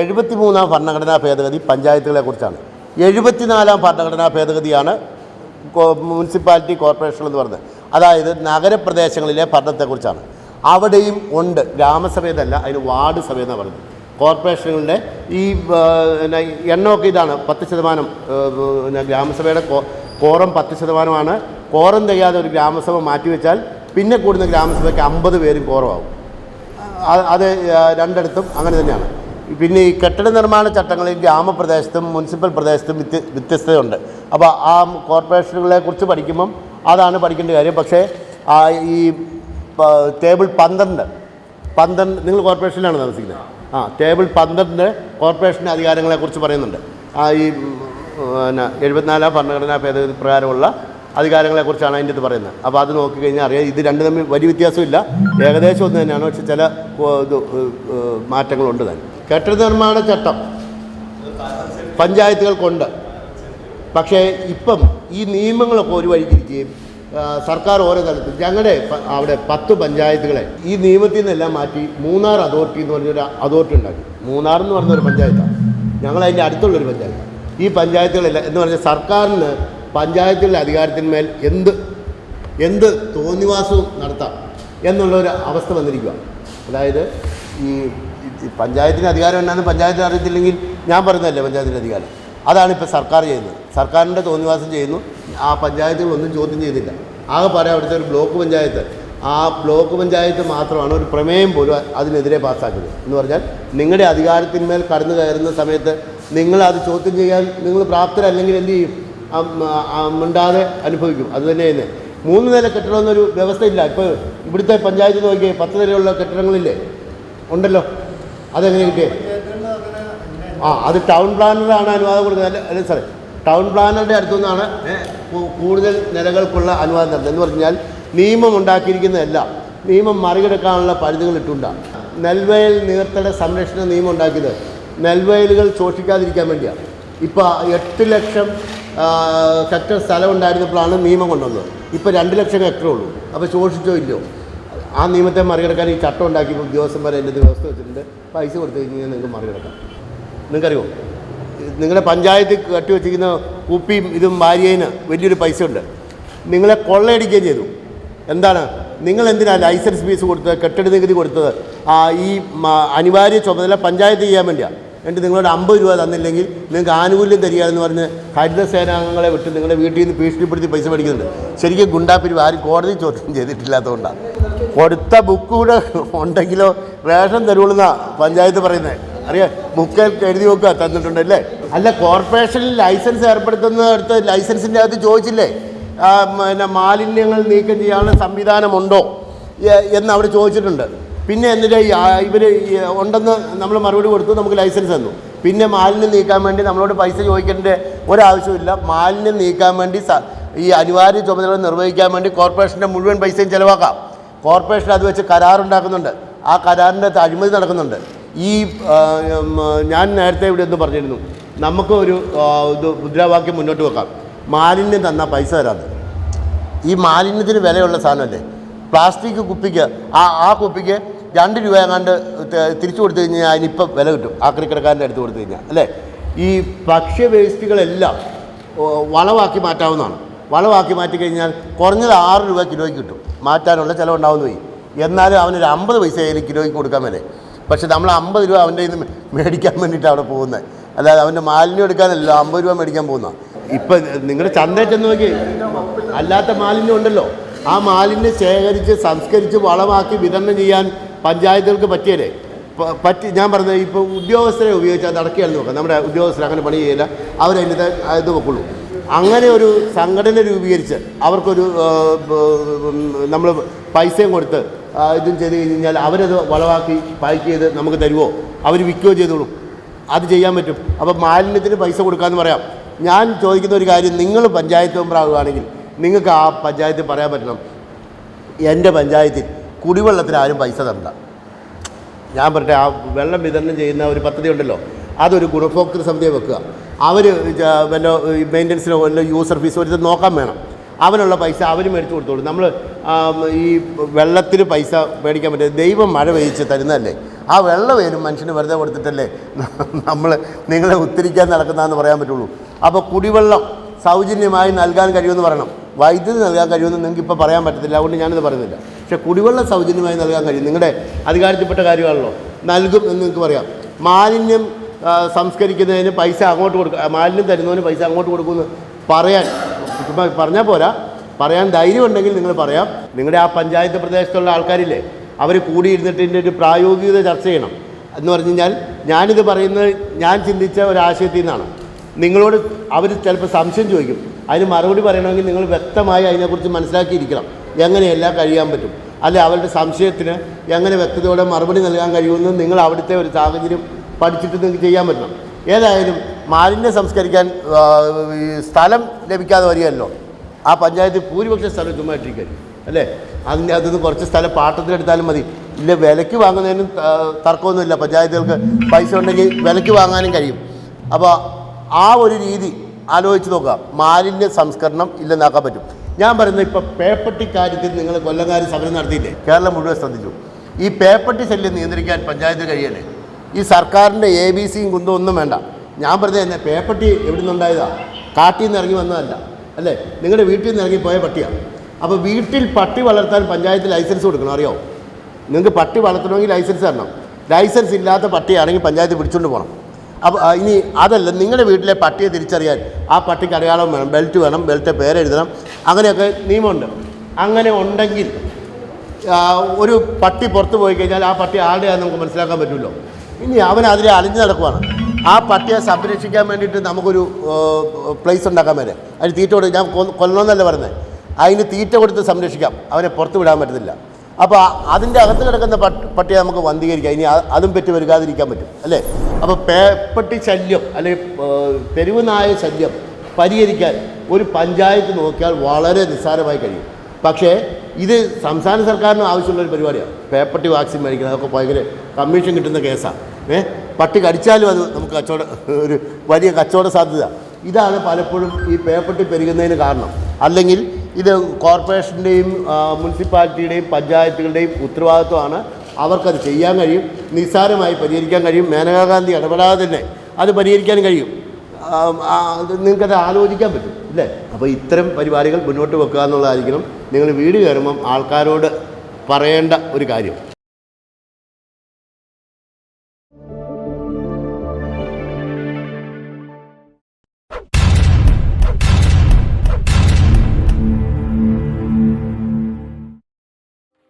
എഴുപത്തി മൂന്നാം ഭരണഘടനാ ഭേദഗതി പഞ്ചായത്തുകളെ കുറിച്ചാണ്. എഴുപത്തിനാലാം ഭരണഘടനാ ഭേദഗതിയാണ് മുനിസിപ്പാലിറ്റി കോർപ്പറേഷൻ എന്ന് പറയുന്നത്. അതായത് നഗരപ്രദേശങ്ങളിലെ ഭരണത്തെക്കുറിച്ചാണ് അവിടെയും ഉണ്ട്. ഗ്രാമസഭയെന്നല്ല അതിന് വാർഡ് സഭ എന്നാണ് പറയുന്നത്. കോർപ്പറേഷനുകളുടെ ഈ പിന്നെ എണ്ണമൊക്കെ ഇതാണ്. പത്ത് ശതമാനം പിന്നെ ഗ്രാമസഭയുടെ കോറം പത്ത് ശതമാനമാണ്. കോറം തികയാതെ ഒരു ഗ്രാമസഭ മാറ്റിവെച്ചാൽ പിന്നെ കൂടുന്ന ഗ്രാമസഭയ്ക്ക് അമ്പത് പേരും കോറമാവും. അത് രണ്ടിടത്തും അങ്ങനെ തന്നെയാണ്. പിന്നെ ഈ കെട്ടിട നിർമ്മാണ ചട്ടങ്ങളിൽ ഗ്രാമപ്രദേശത്തും മുനിസിപ്പൽ പ്രദേശത്തും വ്യത്യ വ്യത്യസ്തതയുണ്ട്. അപ്പോൾ ആ കോർപ്പറേഷനുകളെ കുറിച്ച് പഠിക്കുമ്പം അതാണ് പഠിക്കേണ്ട കാര്യം. പക്ഷേ ഈ ടേബിൾ പന്ത്രണ്ട് പന്ത്രണ്ട് നിങ്ങൾ കോർപ്പറേഷനിലാണ് താമസിക്കുന്നത്? ആ ടേബിൾ പന്ത്രണ്ട് കോർപ്പറേഷന്റെ അധികാരങ്ങളെക്കുറിച്ച് പറയുന്നുണ്ട്. ആ ഈ പിന്നെ എഴുപത്തിനാലാം ഭരണഘടനാ ഭേദഗതി പ്രകാരമുള്ള അധികാരങ്ങളെക്കുറിച്ചാണ് അതിന്റെ ഇത് പറയുന്നത്. അപ്പോൾ അത് നോക്കിക്കഴിഞ്ഞാൽ അറിയാം ഇത് രണ്ട് തമ്മിൽ വലിയ വ്യത്യാസമില്ല. ഏകദേശം ഒന്ന് തന്നെയാണ് പക്ഷെ ചില ഇത് മാറ്റങ്ങളുണ്ട് തന്നെ കെട്ടിട നിർമ്മാണ ചട്ടം പഞ്ചായത്തുകൾക്കുണ്ട് പക്ഷേ ഇപ്പം ഈ നിയമങ്ങളൊക്കെ ഒരു വഴിക്കിരിക്കുകയും സർക്കാർ ഓരോ തലത്തിൽ ഞങ്ങളുടെ അവിടെ പത്ത് പഞ്ചായത്തുകളെ ഈ നിയമത്തിൽ നിന്നെല്ലാം മാറ്റി മൂന്നാർ അതോറിറ്റി എന്ന് പറഞ്ഞൊരു അതോറിറ്റി ഉണ്ടാക്കി. മൂന്നാർ എന്ന് പറഞ്ഞൊരു പഞ്ചായത്താണ്. ഞങ്ങൾ അതിന്റെ അടുത്തുള്ളൊരു പഞ്ചായത്ത് ഈ പഞ്ചായത്തുകളെല്ലാം എന്ന് പറഞ്ഞാൽ സർക്കാരിന് പഞ്ചായത്തുകളുടെ അധികാരത്തിന്മേൽ എന്ത് എന്ത് തോന്നിവാസവും നടത്താം എന്നുള്ളൊരു അവസ്ഥ വന്നിരിക്കുക അതായത് ഈ ഈ പഞ്ചായത്തിന് അധികാരം എന്നാന്ന് പഞ്ചായത്തിന് അറിയത്തില്ലെങ്കിൽ ഞാൻ പറയുന്നതല്ലേ പഞ്ചായത്തിന്റെ അധികാരം. അതാണ് ഇപ്പോൾ സർക്കാർ ചെയ്യുന്നത്. സർക്കാരിന്റെ തോന്നിവാസം ചെയ്യുന്നു. ആ പഞ്ചായത്തിൽ ഒന്നും ചോദ്യം ചെയ്തില്ല. ആകെ പറയാം അവിടുത്തെ ഒരു ബ്ലോക്ക് പഞ്ചായത്ത്. ആ ബ്ലോക്ക് പഞ്ചായത്ത് മാത്രമാണ് ഒരു പ്രമേയം പോലും അതിനെതിരെ പാസ്സാക്കിയത്. എന്ന് പറഞ്ഞാൽ നിങ്ങളുടെ അധികാരത്തിന്മേൽ കടന്നു കയറുന്ന സമയത്ത് നിങ്ങൾ അത് ചോദ്യം ചെയ്യാൻ നിങ്ങൾ പ്രാപ്തരല്ലെങ്കിൽ എന്ത് ചെയ്യും? മിണ്ടാതെ അനുഭവിക്കും. അതുതന്നെ തന്നെ തന്നെ. മൂന്ന് നില കെട്ടിടമെന്നൊരു വ്യവസ്ഥയില്ല. ഇപ്പോൾ ഇവിടുത്തെ പഞ്ചായത്ത് നോക്കിയേ പത്ത് നിലയുള്ള കെട്ടിടങ്ങളില്ലേ? ഉണ്ടല്ലോ. അതെങ്ങനെ കിട്ടിയേ? ആ അത് ടൗൺ പ്ലാനറാണ് അനുവാദം കൊടുക്കുന്നത്. അല്ല സാറേ ടൗൺ പ്ലാനറുടെ അടുത്തു നിന്നാണ് കൂടുതൽ നിലകൾക്കുള്ള അനുവാദം തരുന്നത്. എന്ന് പറഞ്ഞാൽ നിയമം ഉണ്ടാക്കിയിരിക്കുന്നതല്ല. നിയമം മറികടക്കാനുള്ള പരിധികൾ ഇട്ടുണ്ടാണ് നെൽവയൽ നീർത്തട സംരക്ഷണ നിയമം ഉണ്ടാക്കിയത് നെൽവയലുകൾ ശോഷിക്കാതിരിക്കാൻ വേണ്ടിയാണ് ഇപ്പോൾ എട്ട് ലക്ഷം ഹെക്ടർ സ്ഥലം ഉണ്ടായിരുന്നപ്പോഴാണ് നിയമം കൊണ്ടുവന്നത്. ഇപ്പോൾ രണ്ട് ലക്ഷം ഹെക്ടറേ ഉള്ളൂ. അപ്പോൾ ശോഷിച്ചോ ഇല്ലയോ? ആ നിയമത്തെ മറികടക്കാൻ ഈ ചട്ടം ഉണ്ടാക്കി ഉദ്യോഗസ്ഥന്മാരെ എന്റെ വ്യവസ്ഥ വെച്ചിട്ടുണ്ട്. പൈസ കൊടുത്തു കഴിഞ്ഞാൽ നിങ്ങൾക്ക് മറികടക്കാം. നിങ്ങൾക്കറിയോ? നിങ്ങളുടെ പഞ്ചായത്ത് കെട്ടിവെച്ചിരിക്കുന്ന കുപ്പിയും ഇതും ഭാര്യേന് വലിയൊരു പൈസ ഉണ്ട് നിങ്ങളെ കൊള്ളയടിക്കുകയും ചെയ്തു. എന്താണ്? നിങ്ങൾ എന്തിനാണ് ലൈസൻസ് ഫീസ് കൊടുത്തത്? കെട്ടിട നികുതി കൊടുത്തത്? ഈ അനിവാര്യ ചുമതല പഞ്ചായത്ത് ചെയ്യാൻ വേണ്ടിയാണ് എന്നിട്ട് നിങ്ങളോട് അമ്പത് രൂപ തന്നില്ലെങ്കിൽ നിങ്ങൾക്ക് ആനുകൂല്യം തരിക എന്ന് പറഞ്ഞ് ഹരിതസേനാംഗങ്ങളെ വിട്ട് നിങ്ങളുടെ വീട്ടിൽ നിന്ന് ഭീഷണിപ്പെടുത്തി പൈസ മേടിക്കുന്നുണ്ട്. ശരിക്കും ഗുണ്ടാപ്പിരിവ് ആരും കോടതി ചോദ്യം ചെയ്തിട്ടില്ലാത്തതുകൊണ്ടാണ് കൊടുത്ത ബുക്ക് കൂടെ ഉണ്ടെങ്കിലോ റേഷൻ തരുള്ളൂന്നാ പഞ്ചായത്ത് പറയുന്നത് അറിയാം ബുക്ക് എഴുതി നോക്കുക തന്നിട്ടുണ്ട് അല്ലേ കോർപ്പറേഷനിൽ ലൈസൻസ് ഏർപ്പെടുത്തുന്ന അടുത്ത് ലൈസൻസിന്റെ അകത്ത് ചോദിച്ചില്ലേ? പിന്നെ മാലിന്യങ്ങൾ നീക്കം ചെയ്യാനുള്ള സംവിധാനമുണ്ടോ? എന്ന് അവർ ചോദിച്ചിട്ടുണ്ട്. പിന്നെ എന്നിട്ട് ഇവർ ഉണ്ടെന്ന് നമ്മൾ മറുപടി കൊടുത്തു നമുക്ക് ലൈസൻസ് തന്നു. പിന്നെ മാലിന്യം നീക്കാൻ വേണ്ടി നമ്മളോട് പൈസ ചോദിക്കേണ്ട ഒരാവശ്യമില്ല മാലിന്യം നീക്കാൻ വേണ്ടി ഈ അനിവാര്യ ചുമതലകൾ നിർവഹിക്കാൻ വേണ്ടി കോർപ്പറേഷന്റെ മുഴുവൻ പൈസയും ചിലവാക്കാം. കോർപ്പറേഷൻ അത് വെച്ച് കരാറുണ്ടാക്കുന്നുണ്ട് ആ കരാറിന്റെ അഴിമതി നടക്കുന്നുണ്ട്. ഈ ഞാൻ നേരത്തെ ഇവിടെ ഒന്ന് പറഞ്ഞിരുന്നു. നമുക്ക് ഒരു ഇത് മുദ്രാവാക്യം മുന്നോട്ട് വെക്കാം. മാലിന്യം തന്നാൽ പൈസ തരാതെ ഈ മാലിന്യത്തിന് വിലയുള്ള സാധനമല്ലേ? പ്ലാസ്റ്റിക് കുപ്പിക്ക് ആ ആ കുപ്പിക്ക് രണ്ട് രൂപ എങ്ങാണ്ട് തിരിച്ചു കൊടുത്തു കഴിഞ്ഞാൽ അതിനിപ്പം വില കിട്ടും. ആക്രിക്കടക്കാരന്റെ അടുത്ത് കൊടുത്തു കഴിഞ്ഞാൽ അല്ലേ? ഈ ഭക്ഷ്യ വേസ്റ്റുകളെല്ലാം വളവാക്കി മാറ്റാവുന്നതാണ്. വളമാക്കി മാറ്റി കഴിഞ്ഞാൽ കുറഞ്ഞത് ആറ് രൂപ കിലോയ്ക്ക് കിട്ടും. മാറ്റാനുള്ള ചിലവുണ്ടാവുന്ന പോയി എന്നാലും അവനൊരു അമ്പത് പൈസ അതിന് കിലോയ്ക്ക് കൊടുക്കാൻ വരെ പക്ഷേ നമ്മൾ അമ്പത് രൂപ അവന്റെ കയ്യിൽ നിന്ന് മേടിക്കാൻ വേണ്ടിയിട്ട് അവിടെ പോകുന്നത്. അല്ലാതെ അവന്റെ മാലിന്യം എടുക്കാനല്ല അമ്പത് രൂപ മേടിക്കാൻ പോകുന്ന ഇപ്പം നിങ്ങളുടെ ചന്തയിൽ നോക്കി അല്ലാത്ത മാലിന്യം ഉണ്ടല്ലോ. ആ മാലിന്യം ശേഖരിച്ച് സംസ്കരിച്ച് വളമാക്കി വിതരണം ചെയ്യാൻ പഞ്ചായത്തുകൾക്ക് പറ്റിയല്ലേ? പറ്റി ഞാൻ പറഞ്ഞത് ഇപ്പോൾ ഉദ്യോഗസ്ഥരെ ഉപയോഗിച്ചാൽ നടക്കുകയാണ് നോക്കാം നമ്മുടെ ഉദ്യോഗസ്ഥരെ അങ്ങനെ പണി ചെയ്യില്ല. അവരതിന്റെ ഇത് വെക്കുള്ളൂ. അങ്ങനെ ഒരു സംഘടന രൂപീകരിച്ച് അവർക്കൊരു നമ്മൾ പൈസയും കൊടുത്ത് ഇതും ചെയ്ത് കഴിഞ്ഞാൽ അവരത് വളവാക്കി പാക്ക് ചെയ്ത് നമുക്ക് തരുമോ അവർ വിൽക്കുകയോ ചെയ്തോളൂ. അത് ചെയ്യാൻ പറ്റും. അപ്പോൾ മാലിന്യത്തിന് പൈസ കൊടുക്കാമെന്ന് പറയാം. ഞാൻ ചോദിക്കുന്ന ഒരു കാര്യം നിങ്ങൾ പഞ്ചായത്ത് മെമ്പറാകുകയാണെങ്കിൽ നിങ്ങൾക്ക് ആ പഞ്ചായത്തിൽ പറയാൻ പറ്റണം. എന്റെ പഞ്ചായത്തിൽ കുടിവെള്ളത്തിന് ആരും പൈസ തരണ്ട ഞാൻ പറഞ്ഞ ആ വെള്ളം വിതരണം ചെയ്യുന്ന ഒരു പദ്ധതി ഉണ്ടല്ലോ അതൊരു ഗുണഭോക്തൃ സമിതിയെ വെക്കുക. അവർ വല്ല മെയിന്റനൻസിനോ വല്ല യൂസർ ഫീസോ ഇത് നോക്കാൻ വേണം. അവനുള്ള പൈസ അവർ മേടിച്ചു കൊടുത്തോളൂ. നമ്മൾ ഈ വെള്ളത്തിന് പൈസ മേടിക്കാൻ പറ്റില്ല. ദൈവം മഴ പെയ്ച്ച് തരുന്നതല്ലേ? ആ വെള്ളമേലും മനുഷ്യന് വെറുതെ കൊടുത്തിട്ടല്ലേ? നമ്മൾ നിങ്ങളെ ഉത്തിരിക്കാൻ നടക്കുന്നതെന്ന് പറയാൻ പറ്റുള്ളൂ. അപ്പോൾ കുടിവെള്ളം സൗജന്യമായി നൽകാൻ കഴിയുമെന്ന് പറയണം. വൈദ്യുതി നൽകാൻ കഴിയുമെന്ന് നിങ്ങൾക്ക് ഇപ്പോൾ പറയാൻ പറ്റത്തില്ല. അതുകൊണ്ട് ഞാനിത് പറയുന്നില്ല. പക്ഷേ കുടിവെള്ളം സൗജന്യമായി നൽകാൻ കഴിയും. നിങ്ങളുടെ അധികാരത്തിൽപ്പെട്ട കാര്യമാണല്ലോ. നൽകും എന്ന് നിങ്ങൾക്ക് പറയാം. മാലിന്യം സംസ്കരിക്കുന്നതിന് പൈസ അങ്ങോട്ട് കൊടുക്കുക മാലിന്യം തരുന്നതിന് പൈസ അങ്ങോട്ട് കൊടുക്കുമെന്ന് പറയാൻ പറഞ്ഞാൽ പോരാ. പറയാൻ ധൈര്യമുണ്ടെങ്കിൽ നിങ്ങൾ പറയാം. നിങ്ങളുടെ ആ പഞ്ചായത്ത് പ്രദേശത്തുള്ള ആൾക്കാരില്ലേ അവർ കൂടിയിരുന്നിട്ട് ഇതിന്റെ ഒരു പ്രായോഗികത ചർച്ച ചെയ്യണം. എന്ന് പറഞ്ഞു കഴിഞ്ഞാൽ ഞാനിത് പറയുന്നത് ഞാൻ ചിന്തിച്ച ഒരാശയത്തിൽ നിന്നാണ്. നിങ്ങളോട് അവർ ചിലപ്പോൾ സംശയം ചോദിക്കും. അതിന് മറുപടി പറയണമെങ്കിൽ നിങ്ങൾ വ്യക്തമായി അതിനെക്കുറിച്ച് മനസ്സിലാക്കിയിരിക്കണം. എങ്ങനെയെല്ലാം കഴിയാൻ പറ്റും? അല്ലെ അവരുടെ സംശയത്തിന് എങ്ങനെ വ്യക്തതയോടെ മറുപടി നൽകാൻ കഴിയുമെന്ന് നിങ്ങൾ അവിടുത്തെ ഒരു സാഹചര്യം പഠിച്ചിട്ട് നിങ്ങൾക്ക് ചെയ്യാൻ പറ്റണം. ഏതായാലും മാലിന്യം സംസ്കരിക്കാൻ സ്ഥലം ലഭിക്കാതെ വരികയല്ലോ. ആ പഞ്ചായത്ത് ഭൂരിപക്ഷ സ്ഥലം ചുമ്മാട്ടിരിക്കും അല്ലേ? അതിന്റെ അതിൽ നിന്ന് കുറച്ച് സ്ഥലം പാട്ടത്തിനെടുത്താലും മതി. ഇല്ല വിലയ്ക്ക് വാങ്ങുന്നതിനും തർക്കമൊന്നുമില്ല. പഞ്ചായത്തുകൾക്ക് പൈസ ഉണ്ടെങ്കിൽ വിലയ്ക്ക് വാങ്ങാനും കഴിയും. അപ്പോൾ ആ ഒരു രീതി ആലോചിച്ച് നോക്കുക. മാലിന്യ സംസ്കരണം ഇല്ലെന്നാക്കാൻ പറ്റും. ഞാൻ പറയുന്നത് ഇപ്പോൾ പേപ്പട്ടി കാര്യത്തിൽ നിങ്ങൾ കൊല്ലങ്കാരി സമരം നടത്തിയില്ലേ? കേരളം മുഴുവൻ ശ്രദ്ധിച്ചു. ഈ പേപ്പട്ടി ശല്യം നിയന്ത്രിക്കാൻ പഞ്ചായത്ത് കഴിയല്ലേ? ഈ സർക്കാരിന്റെ എ ബി സിയും കുന്തവും ഒന്നും വേണ്ട. ഞാൻ പറഞ്ഞത് തന്നെ പേപ്പട്ടി എവിടെ നിന്നുണ്ടായതാ? കാട്ടിൽ നിന്ന് ഇറങ്ങി വന്നതല്ല. അല്ലേ? നിങ്ങളുടെ വീട്ടിൽ നിന്ന് ഇറങ്ങി പോയ പട്ടിയാണ് അപ്പോൾ വീട്ടിൽ പട്ടി വളർത്താൻ പഞ്ചായത്ത് ലൈസൻസ് കൊടുക്കണം അറിയോ? നിങ്ങൾക്ക് പട്ടി വളർത്തണമെങ്കിൽ ലൈസൻസ് തരണം. ലൈസൻസ് ഇല്ലാത്ത പട്ടിയാണെങ്കിൽ പഞ്ചായത്ത് പിടിച്ചുകൊണ്ട് പോകണം അപ്പോൾ ഇനി അതല്ല നിങ്ങളുടെ വീട്ടിലെ പട്ടിയെ തിരിച്ചറിയാൻ ആ പട്ടിക്ക് അടയാളം വേണം ബെൽറ്റ് വേണം ബെൽറ്റ് പേരെഴുതണം അങ്ങനെയൊക്കെ നിയമമുണ്ട്. അങ്ങനെ ഉണ്ടെങ്കിൽ ഒരു പട്ടി പുറത്ത് പോയി കഴിഞ്ഞാൽ ആ പട്ടി ആരുടെയാണെന്ന് നമുക്ക് മനസ്സിലാക്കാൻ പറ്റുമല്ലോ ഇനി അവൻ അതിനെ അലിഞ്ഞു നടക്കുവാണ്. ആ പട്ടിയെ സംരക്ഷിക്കാൻ വേണ്ടിയിട്ട് നമുക്കൊരു പ്ലേസ് ഉണ്ടാക്കാൻ വരെ. അതിന് തീറ്റ കൊടുത്ത് ഞാൻ കൊല്ലണമെന്നല്ല പറയുന്നത് അതിന് തീറ്റ കൊടുത്ത് സംരക്ഷിക്കാം. അവനെ പുറത്ത് വിടാൻ പറ്റത്തില്ല. അപ്പോൾ അതിന്റെ അകത്ത് കിടക്കുന്ന പട്ട് പട്ടിയെ നമുക്ക് വന്ധീകരിക്കാം. ഇനി അതും പെറ്റ് വരുകാതിരിക്കാൻ പറ്റും. അല്ലേ? അപ്പോൾ പേപ്പട്ടി ശല്യം അല്ലെങ്കിൽ തെരുവ് നായ ശല്യം പരിഹരിക്കാൻ ഒരു പഞ്ചായത്ത് നോക്കിയാൽ വളരെ നിസ്സാരമായി കഴിയും. പക്ഷേ ഇത് സംസ്ഥാന സർക്കാരിന് ആവശ്യമുള്ള ഒരു പരിപാടിയാണ്. പേപ്പട്ടി വാക്സിൻ മേടിക്കുന്നത് അതൊക്കെ ഭയങ്കര കമ്മീഷൻ കിട്ടുന്ന കേസാണ് ഏ? പട്ടി കടിച്ചാലും അത് നമുക്ക് കച്ചവട ഒരു വലിയ കച്ചവട സാധ്യത. ഇതാണ് പലപ്പോഴും ഈ പേപ്പട്ടി പെരുകുന്നതിന് കാരണം. അല്ലെങ്കിൽ ഇത് കോർപ്പറേഷന്റെയും മുനിസിപ്പാലിറ്റിയുടെയും പഞ്ചായത്തുകളുടെയും ഉത്തരവാദിത്വമാണ് അവർക്കത് ചെയ്യാൻ കഴിയും. നിസ്സാരമായി പരിഹരിക്കാൻ കഴിയും. മേനകാ ഗാന്ധി ഇടപെടാതെ തന്നെ അത് പരിഹരിക്കാൻ കഴിയും. നിങ്ങൾക്കത് ആലോചിക്കാൻ പറ്റും ഇല്ലേ അപ്പോൾ ഇത്തരം പരിപാടികൾ മുന്നോട്ട് വെക്കുക എന്നുള്ളതായിരിക്കണം. നിങ്ങൾ വീട് കയറുമ്പം ആൾക്കാരോട് പറയേണ്ട ഒരു കാര്യം.